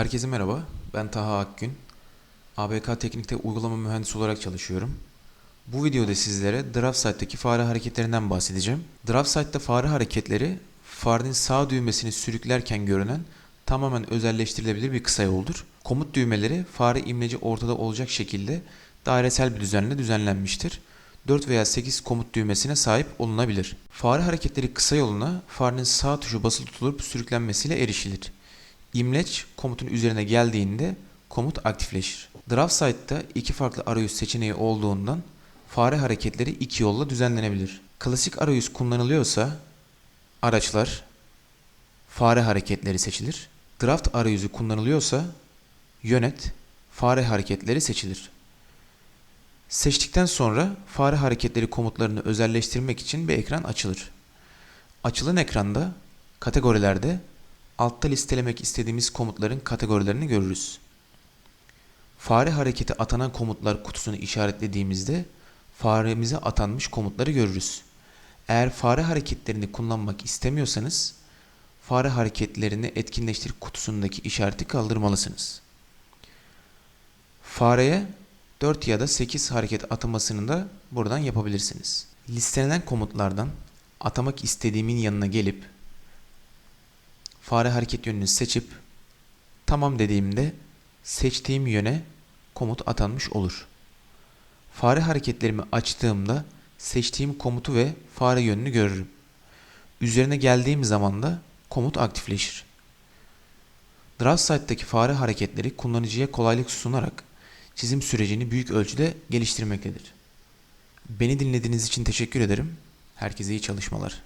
Herkese merhaba, ben Taha Akgün. ABK Teknik'te uygulama mühendisi olarak çalışıyorum. Bu videoda sizlere DraftSite'daki fare hareketlerinden bahsedeceğim. DraftSite'da fare hareketleri, farenin sağ düğmesini sürüklerken görünen tamamen özelleştirilebilir bir kısa yoldur. Komut düğmeleri fare imleci ortada olacak şekilde dairesel bir düzenle düzenlenmiştir. 4 veya 8 komut düğmesine sahip olunabilir. Fare hareketleri kısa yoluna farenin sağ tuşu basılı tutulup sürüklenmesiyle erişilir. İmleç komutun üzerine geldiğinde komut aktifleşir. Draft site'da iki farklı arayüz seçeneği olduğundan fare hareketleri iki yolla düzenlenebilir. Klasik arayüz kullanılıyorsa araçlar, fare hareketleri seçilir. Draft arayüzü kullanılıyorsa yönet, fare hareketleri seçilir. Seçtikten sonra fare hareketleri komutlarını özelleştirmek için bir ekran açılır. Açılan ekranda kategorilerde altta listelemek istediğimiz komutların kategorilerini görürüz. Fare hareketi atanan komutlar kutusunu işaretlediğimizde faremize atanmış komutları görürüz. Eğer fare hareketlerini kullanmak istemiyorsanız fare hareketlerini etkinleştir kutusundaki işareti kaldırmalısınız. Fareye 4 ya da 8 hareket atamasını da buradan yapabilirsiniz. Listelenen komutlardan atamak istediğimin yanına gelip fare hareket yönünü seçip tamam dediğimde seçtiğim yöne komut atanmış olur. Fare hareketlerimi açtığımda seçtiğim komutu ve fare yönünü görürüm. Üzerine geldiğim zaman da komut aktifleşir. Draft Site'daki fare hareketleri kullanıcıya kolaylık sunarak çizim sürecini büyük ölçüde geliştirmektedir. Beni dinlediğiniz için teşekkür ederim. Herkese iyi çalışmalar.